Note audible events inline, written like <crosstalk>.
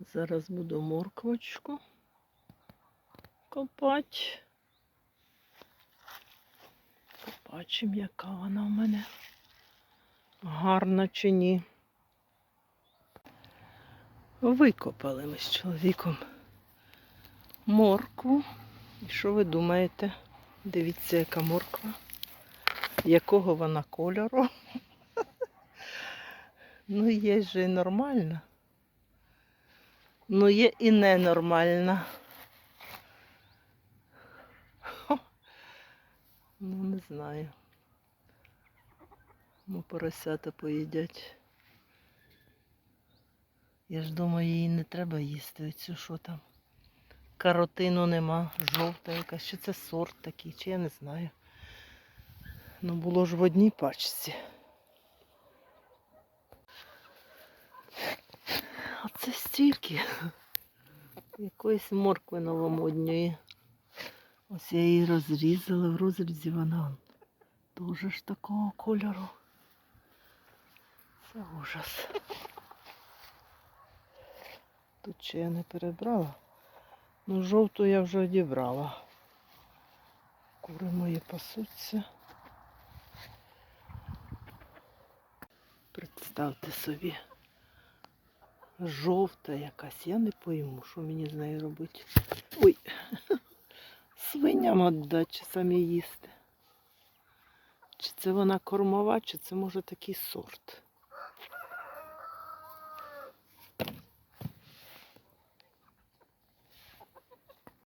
Зараз буду морквочку копати. Побачимо, яка вона в мене. Гарна чи ні. Викопали ми з чоловіком моркву. І що ви думаєте? Дивіться, яка морква. Якого вона кольору? <laughs> Ну, є же і нормальна. Ну, є і ненормальна. Ну, не знаю. Ну, поросята поїдять. Я ж думаю, її не треба їсти. Оцю що там? Каротину нема, жовта якась. Чи це сорт такий, чи я не знаю. Ну, було ж в одній пачці. Це стільки якоїсь моркви новомодньої. Ось я її розрізала в розрізі вона. Дуже ж такого кольору. Це ужас. Тут ще я не перебрала. Ну, жовту я вже одібрала. Кури мої пасуться. Представте собі. Жовта якась. Я не пойму, що мені з нею робити. Ой, <laughs> свиням віддати, чи самі їсти. Чи це вона кормова, чи це може такий сорт.